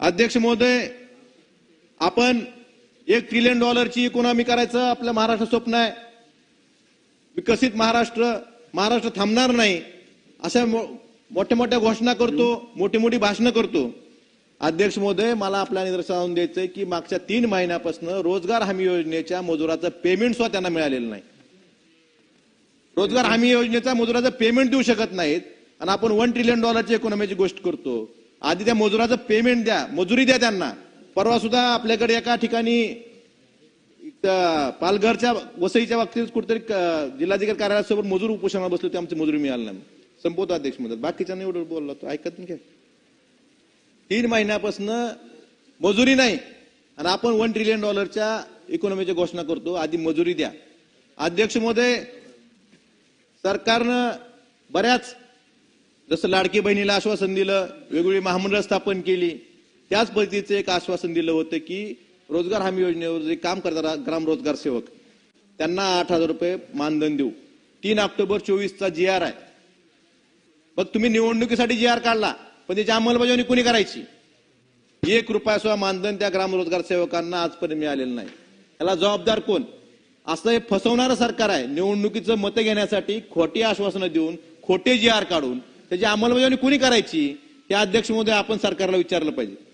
अध्यक्ष महोदय आपण एक ट्रिलियन डॉलरची इकॉनॉमी करायचं आपलं महाराष्ट्र स्वप्न आहे. विकसित महाराष्ट्र महाराष्ट्र थांबणार नाही अशा मो- मोठ्या मोठ्या घोषणा करतो मोठी मोठी भाषणं करतो. अध्यक्ष महोदय मला आपल्या निदर्शनावून आणून द्यायचंय की मागच्या तीन महिन्यापासून रोजगार हमी योजनेच्या मजुराचं पेमेंट सुद्धा त्यांना मिळालेलं नाही. रोजगार हमी योजनेचा मजुराचं पेमेंट देऊ शकत नाहीत. आणि आपण वन ट्रिलियन डॉलरची इकॉनॉमीची गोष्ट करतो. आधी त्या मजुराचं पेमेंट द्या. मजुरी द्या त्यांना. परवा सुद्धा आपल्याकडे एका ठिकाणी पालघरच्या वसईच्या बाबतीत कुठेतरी जिल्हाधिकारी कार्यालयासोबत मजूर उपोषणाला बसले होते आमची मजुरी मिळाली नाही संपवतो अध्यक्ष मदत बाकीच्या एवढं बोलला तो ऐकत नाही काय? तीन महिन्यापासून मजुरी नाही. आणि आपण वन ट्रिलियन डॉलरच्या इकॉनॉमीची घोषणा करतो. आधी मजुरी द्या. अध्यक्ष महोदय सरकारनं बऱ्याच जसं लाडकी बहिणीला आश्वासन दिलं वेगवेगळी महामंडळ स्थापन केली त्याच पद्धतीचं एक आश्वासन दिलं होतं की रोजगार हमी योजनेवर जे काम करतात ग्राम रोजगार सेवक त्यांना आठ हजार रुपये मानधन देऊ. तीन ऑक्टोबर चोवीसचा जी आर आहे. मग तुम्ही निवडणुकीसाठी जी आर काढला पण त्याची अंमलबजावणी कोणी करायची? एक रुपया सुद्धा मानधन त्या ग्राम रोजगार सेवकांना आजपर्यंत मिळालेलं नाही. याला जबाबदार कोण? असं हे फसवणारं सरकार आहे. निवडणुकीचं मतं घेण्यासाठी खोटी आश्वासनं देऊन खोटे जी आर काढून त्याची अंमलबजावणी कोणी करायची? हे अध्यक्ष महोदय आपण सरकारला विचारलं पाहिजे.